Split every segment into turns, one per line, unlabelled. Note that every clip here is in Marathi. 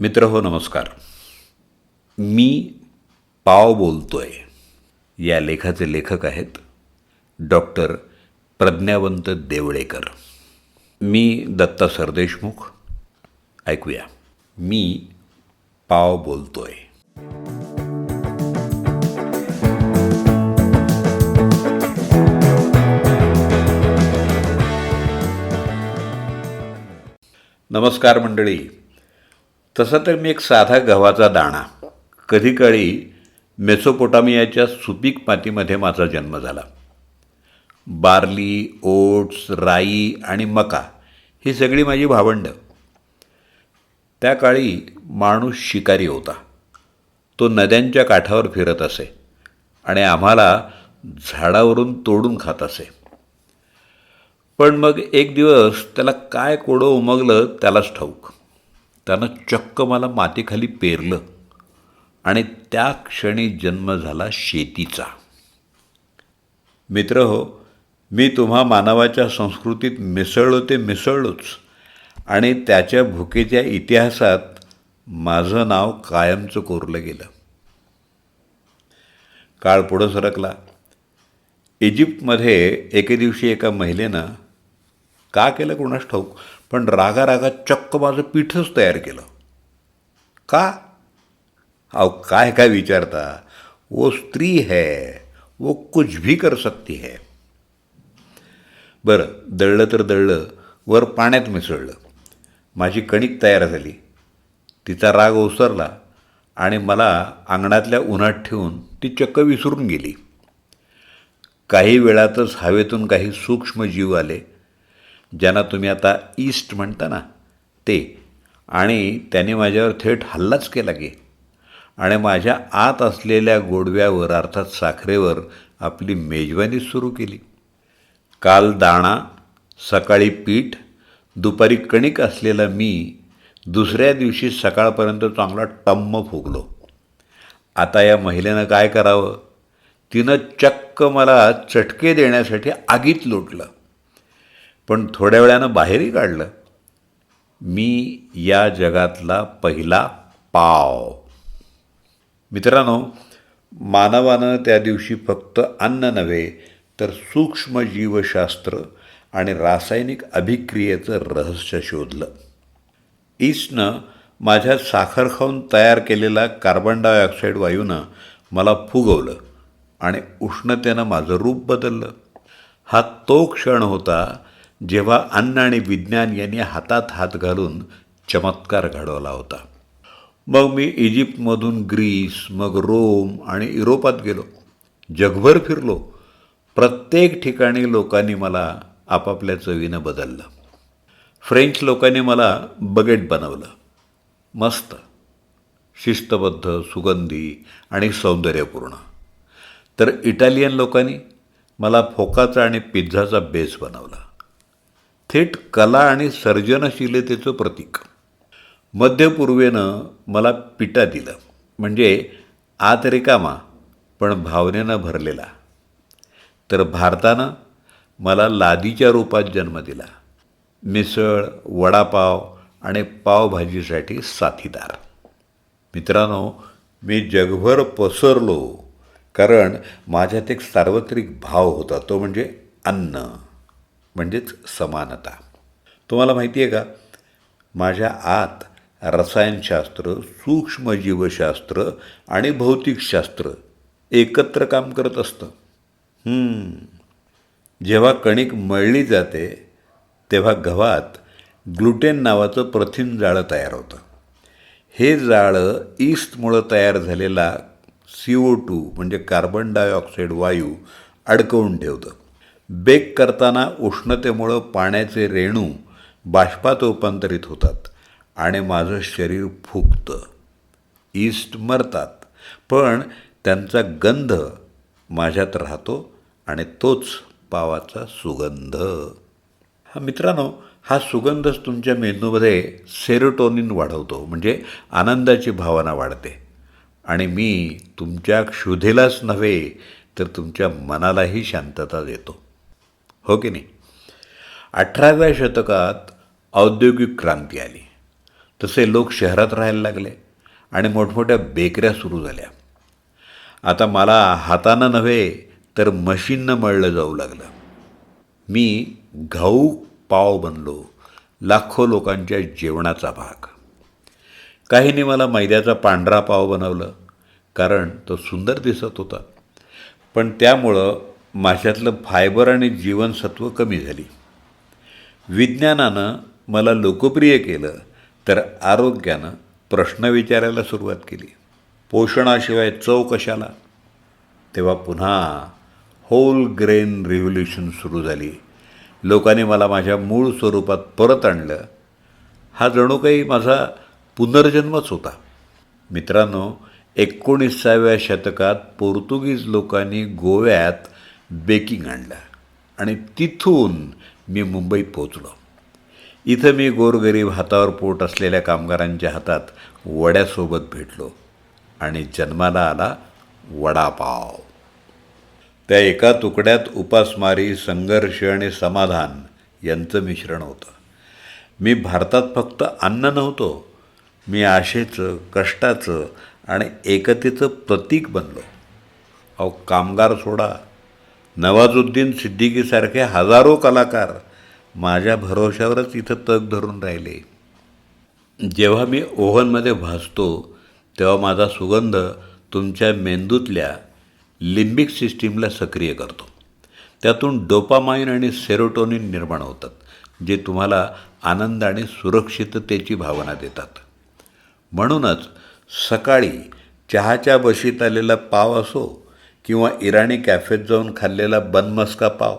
मित्र हो नमस्कार. मी पाव बोलतोय. या लेखाचे लेखक आहेत डॉक्टर प्रज्ञावंत देवळेकर. मी दत्ता सरदेशमुख. ऐकूया. मी पाव बोलतोय. नमस्कार मंडळी. तसा तर मी एक साधा गव्हाचा दाणा. कधीकाळी मेसोपोटामियाच्या सुपीक मातीमध्ये माझा जन्म झाला. बार्ली ओट्स राई आणि मका ही सगळी माझी भावंडं. त्या काळी माणूस शिकारी होता. तो नद्यांच्या काठावर फिरत असे आणि आम्हाला झाडावरून तोडून खात असे. पण मग एक दिवस त्याला काय कोडं उमगलं त्यालाच ठाऊक. त्यानं चक्क मला मातीखाली पेरलं. आणि त्या क्षणी जन्म झाला शेतीचा. मित्र हो मी तुम्हा मानवाच्या संस्कृतीत मिसळलो ते मिसळलोच. आणि त्याच्या भुकेच्या इतिहासात माझं नाव कायमचं कोरलं गेलं. काळ पुढं सरकला. इजिप्तमध्ये एके दिवशी एका महिलेनं का केलं कोणास ठाऊक? पण रागा रागा चक्क माझं पीठच तयार केलं. का? अहो काय काय विचारता? वो स्त्री है वो कुछ भी कर सकती है. बरं दळलं तर दळलं वर पाण्यात मिसळलं. माझी कणिक तयार झाली. तिचा राग ओसरला आणि मला अंगणातल्या उन्हात ठेवून ती चक्क विसरून गेली. काही वेळातच हवेतून काही सूक्ष्म जीव आले. ज्यांना तुम्ही आता ईस्ट म्हणता ना ते. आणि त्याने माझ्यावर थेट हल्लाच केला की. आणि माझ्या आत असलेल्या गोडव्यावर अर्थात साखरेवर आपली मेजवानी सुरू केली. काल दाणा सकाळी पीठ दुपारी कणिक असलेला मी दुसऱ्या दिवशी सकाळपर्यंत चांगला टम्म फुगलो. आता या महिलेनं काय करावं? तिनं चक्क मला चटके देण्यासाठी आगीत लोटलं. पण थोड्या वेळानं बाहेरही काढलं. मी या जगातला पहिला पाव. मित्रांनो मानवानं त्या दिवशी फक्त अन्न नव्हे तर सूक्ष्म जीवशास्त्र आणि रासायनिक अभिक्रियेचं रहस्य शोधलं. ईस्टनं माझ्या साखर खाऊन तयार केलेला कार्बन डायऑक्साईड वायूनं मला फुगवलं आणि उष्णतेनं माझं रूप बदललं. हा तो क्षण होता जेव्हा अन्न आणि विज्ञान यांनी हातात हात घालून चमत्कार घडवला होता. मग मी इजिप्तमधून ग्रीस मग रोम आणि युरोपात गेलो. जगभर फिरलो. प्रत्येक ठिकाणी लोकांनी मला आपापल्या चवीनं बदललं. फ्रेंच लोकांनी मला बगेट बनवलं. मस्त. शिस्तबद्ध सुगंधी आणि सौंदर्यपूर्ण. तर इटालियन लोकांनी मला फोकाचा आणि पिझ्झाचा बेस बनवला. थेट कला आणि सर्जनशीलतेचं प्रतीक. मध्यपूर्वेनं मला पिटा दिलं. म्हणजे आत रिकामा पण भावनेनं भरलेला. तर भारतानं मला लादीच्या रूपात जन्म दिला. मिसळ वडापाव आणि पावभाजीसाठी साथीदार. मित्रांनो मी जगभर पसरलो कारण माझ्यात एक सार्वत्रिक भाव होता तो म्हणजे अन्न. म्हणजेच समानता. तुम्हाला माहिती आहे का? माझ्या आत रसायनशास्त्र सूक्ष्मजीवशास्त्र आणि भौतिकशास्त्र एकत्र काम करत असतं. जेव्हा कणिक मळली जाते तेव्हा गव्हात ग्लुटेन नावाचं प्रथिन जाळं तयार होतं. हे जाळं ईस्टमुळं तयार झालेला सी ओ टू म्हणजे कार्बन डायऑक्साईड वायू अडकवून ठेवतं. बेक करताना उष्णतेमुळं पाण्याचे रेणू बाष्पात रूपांतरित होतात आणि माझं शरीर फुगतं. ईस्ट मरतात. पण त्यांचा गंध माझ्यात राहतो आणि तोच पावाचा सुगंध. हा मित्रांनो हा सुगंधच तुमच्या मेंदूमध्ये सेरोटोनिन वाढवतो म्हणजे आनंदाची भावना वाढते. आणि मी तुमच्या क्षुधेलाच नव्हे तर तुमच्या मनालाही शांतता देतो. हो की नाही? अठराव्या शतकात औद्योगिक क्रांती आली. तसे लोक शहरात राहायला लागले आणि मोठमोठ्या बेकऱ्या सुरू झाल्या. आता मला हातानं नव्हे तर मशीननं मळलं जाऊ लागलं. मी घाऊ पाव बनलो लाखो लोकांच्या जेवणाचा भाग. काहींनी मला मैद्याचा पांढरा पाव बनवलं कारण तो सुंदर दिसत होता. पण त्यामुळं माझ्यातलं फायबर आणि जीवनसत्व कमी झाली. विज्ञानानं मला लोकप्रिय केलं तर आरोग्यानं प्रश्न विचारायला सुरुवात केली. पोषणाशिवाय चव कशाला? तेव्हा पुन्हा होल ग्रेन रिव्होल्युशन सुरू झाली. लोकांनी मला माझ्या मूळ स्वरूपात परत आणलं. हा जणू काही माझा पुनर्जन्मच होता. मित्रांनो एकोणीसाव्या शतकात पोर्तुगीज लोकांनी गोव्यात बेकिंग आणलं. आणि तिथून मी मुंबईत पोचलो इथं मी गोरगरीब हातावर पोट असलेल्या कामगारांच्या हातात वड्यासोबत भेटलो आणि जन्माला आला वडापाव. त्या एका तुकड्यात उपासमारी संघर्ष आणि समाधान यांचं मिश्रण होतं. मी भारतात फक्त अन्न नव्हतो मी आशेचं कष्टाचं आणि एकतेचं प्रतीक बनलो. अहो कामगार सोडा नवाजुद्दीन सिद्दीकीसारखे हजारो कलाकार माझ्या भरोश्यावरच इथं तग धरून राहिले. जेव्हा मी ओव्हनमध्ये भासतो तेव्हा माझा सुगंध तुमच्या मेंदूतल्या लिंबिक सिस्टीमला सक्रिय करतो. त्यातून डोपामाइन आणि सेरोटोनिन निर्माण होतात जे तुम्हाला आनंद आणि सुरक्षिततेची भावना देतात. म्हणूनच सकाळी चहाच्या बशीत आलेला पाव असो किंवा इराणी कॅफेत जाऊन खाल्लेला बनमस्का पाव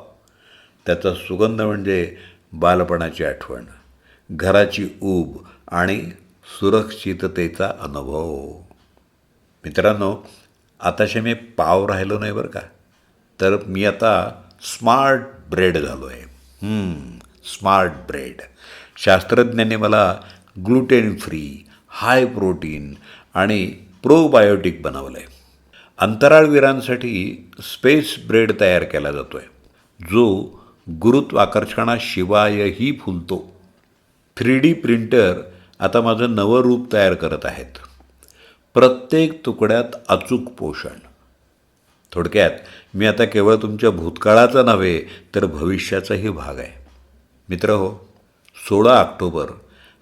त्याचा सुगंध म्हणजे बालपणाची आठवण घराची ऊब आणि सुरक्षिततेचा अनुभव. मित्रांनो आताशे मी पाव राहिलो नाही बरं का? तर मी आता स्मार्ट ब्रेड झालो आहे स्मार्ट ब्रेड. शास्त्रज्ञांनी मला ग्लुटेन फ्री हाय प्रोटीन आणि प्रोबायोटिक बनवलं आहे अंतराळवीरांसाठी स्पेस ब्रेड तयार केला जातो आहे जो गुरुत्वाकर्षणाशिवायही फुलतो. थ्री डी प्रिंटर आता माझं नवं रूप तयार करत आहेत. प्रत्येक तुकड्यात अचूक पोषण. थोडक्यात मी आता केवळ तुमच्या भूतकाळाचा नव्हे तर भविष्याचाही भाग आहे. मित्र हो सोळा ऑक्टोबर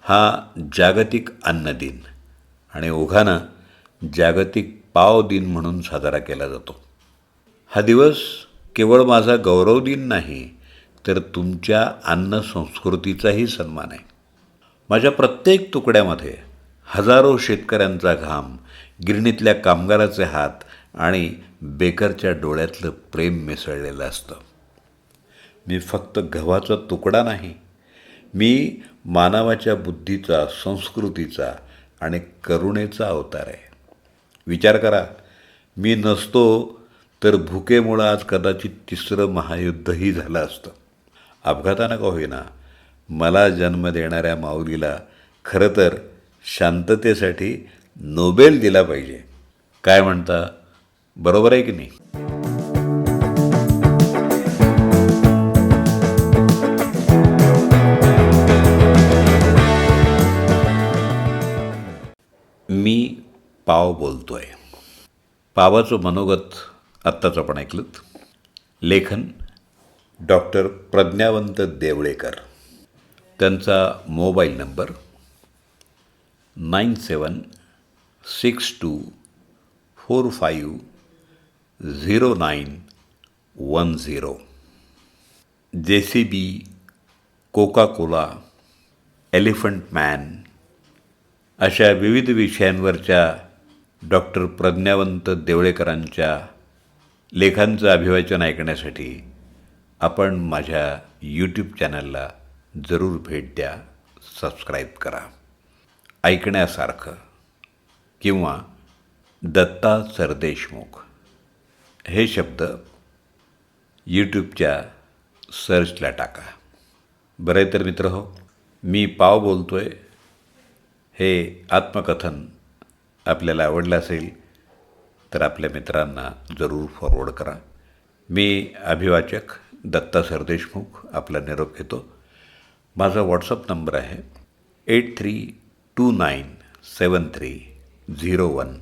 हा जागतिक अन्न दिन. आणि ओघानं जागतिक पाव दिन म्हणून साजरा केला जातो. हा दिवस केवळ माझा गौरव दिन नाही तर तुमच्या अन्न संस्कृतीचाही सन्मान आहे. माझ्या प्रत्येक तुकड्यामध्ये हजारो शेतकऱ्यांचा घाम गिरणीतल्या कामगाराचे हात आणि बेकरच्या डोळ्यातलं प्रेम मिसळलेलं असतं. मी फक्त गव्हाचा तुकडा नाही मी मानवाच्या बुद्धीचा संस्कृतीचा आणि करुणेचा अवतार आहे. विचार करा. मी नसतो तर भुकेमुळं आज कदाचित तिसरं महायुद्धही झालं असतं. अपघातानं का होईना? मला जन्म देणाऱ्या माऊलीला खरं तर शांततेसाठी नोबेल दिला पाहिजे. काय म्हणता? बरोबर आहे की नाही? पाव बोलतोय. पावाचं मनोगत आत्ताच आपण ऐकलं लेखन डॉक्टर प्रज्ञावंत देवळेकर. त्यांचा mobile number nine seven six two four five zero nine one zero. J C B coca cola elephant man अशा विविध विषयांवरच्या डॉक्टर प्रज्ञावंत देवळेकरांच्या लेखांचं अभिवाचन ऐकण्यासाठी आपण माझ्या यूट्यूब चॅनलला जरूर भेट द्या सबस्क्राईब करा. ऐकण्यासारखं किंवा दत्ता सरदेशमुख हे शब्द यूट्यूबच्या सर्चला टाका. बरं आहे तर मित्र हो मी पाव बोलतो आहे हे आत्मकथन आपल्याला आवडलं असेल तर आपल्या मित्रांना जरूर फॉरवर्ड करा. मी अभिवाचक दत्ता सरदेशमुख आपला निरोप घेतो. माझा व्हॉट्सअप नंबर आहे eight three two nine seven three zero one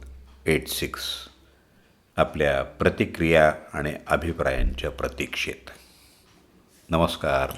eight six आपल्या प्रतिक्रिया आणि अभिप्रायांच्या प्रतीक्षेत. नमस्कार.